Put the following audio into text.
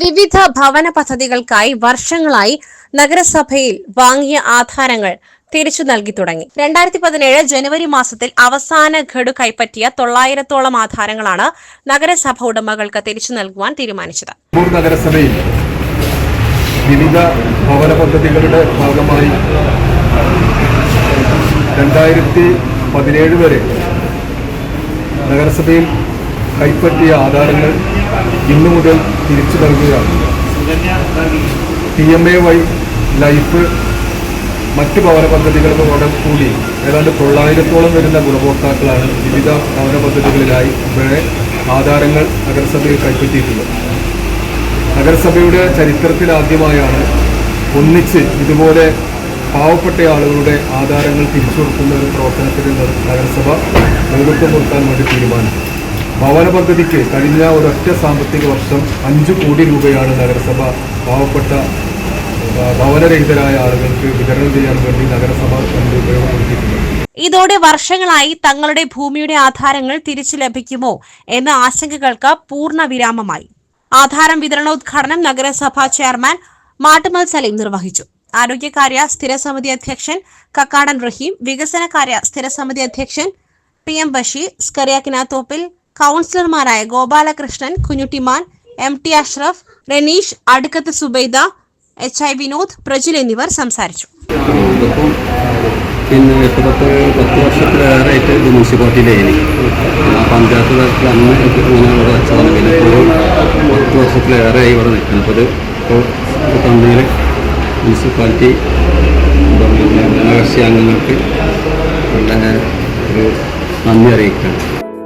വിവിധ ഭവന പദ്ധതികൾക്കായി വർഷങ്ങളായി നഗരസഭയിൽ വാങ്ങിയ ആധാരങ്ങൾ തിരിച്ചു നൽകി തുടങ്ങി. രണ്ടായിരത്തി പതിനേഴ് ജനുവരി മാസത്തിൽ അവസാന ഗഡു കൈപ്പറ്റിയ തൊള്ളായിരത്തോളം ആധാരങ്ങളാണ് നഗരസഭ ഉടമകൾക്ക് തിരിച്ചു നൽകുവാൻ തീരുമാനിച്ചത്. നഗരസഭയിൽ വിവിധ ഭവന പദ്ധതികളുടെ ഭാഗമായി രണ്ടായിരത്തി പതിനേഴ് വരെ നഗരസഭയിൽ കൈപ്പറ്റിയ ആധാരങ്ങൾ ഇന്നു മുതൽ തിരിച്ചു നൽകുകയാണ്. P M A Y life മറ്റ് ഭവന പദ്ധതികളോടെ കൂടി ഏതാണ്ട് തൊള്ളായിരത്തോളം വരുന്ന ഗുണഭോക്താക്കളാണ് വിവിധ ഭവന പദ്ധതികളിലായി ഇവിടെ ആധാരങ്ങൾ നഗരസഭയിൽ കൈപ്പറ്റിയിട്ടുള്ളത്. നഗരസഭയുടെ ചരിത്രത്തിൽ ആദ്യമായാണ് ഒന്നിച്ച് ഇതുപോലെ പാവപ്പെട്ട ആളുകളുടെ ആധാരങ്ങൾ തിരിച്ചു കൊടുക്കുന്ന ഒരു പ്രവർത്തനത്തിന് നഗരസഭ നേതൃത്വം കൊടുക്കാൻ വേണ്ടി തീരുമാനിച്ചു ഭവന പദ്ധതിക്ക് കഴിഞ്ഞ ഒരൊറ്റ സാമ്പത്തിക വർഷം അഞ്ചു കോടി രൂപയാണ് നഗരസഭ പാവപ്പെട്ട ഭവനരഹിതരായ ആളുകൾക്ക് വിതരണം ചെയ്യാൻ വേണ്ടി നഗരസഭ ഫണ്ട് ഉപയോഗപ്പെടുത്തിയിട്ടുള്ളത് ഇതോടെ വർഷങ്ങളായി തങ്ങളുടെ ഭൂമിയുടെ ആധാരങ്ങൾ തിരിച്ചു ലഭിക്കുമോ എന്ന ആശങ്കകൾക്ക് പൂർണ വിരാമമായി. ആധാരം വിതരണോദ്ഘാടനം നഗരസഭാ ചെയർമാൻ മാട്ടുമൽ സലീം നിർവഹിച്ചു. ആരോഗ്യകാര്യ സ്ഥിരസമിതി അധ്യക്ഷൻ കക്കാടൻ റഹീം വികസനകാര്യ സ്ഥിരസമിതി അധ്യക്ഷൻ പി എം ബഷീർ സ്കറിയാക്കിനാത്തോപ്പിൽ കൗൺസിലർമാരായ Gopalakrishnan കുഞ്ഞുട്ടിമാൻ M T Ashraf Raneesh Adukkath Zubaida H I Vinod Prajil എന്നിവർ സംസാരിച്ചു. പിന്നെ എട്ട് പത്ത് പത്ത് വർഷത്തിലേറെയായിട്ട് ഇത് മുനിസിപ്പാലിറ്റിയിലേനി പഞ്ചായത്ത് തലത്തിൽ അന്ന് പിന്നെ ഇപ്പോൾ പത്ത് വർഷത്തിലേറെയായി ഇവിടെ നിൽക്കുന്നത് അപ്പോൾ ഇപ്പോൾ മുനിസിപ്പാലിറ്റി ഭരണകക്ഷി അംഗങ്ങൾക്ക് വളരെ ഒരു നന്ദി അറിയിക്കുകയാണ്.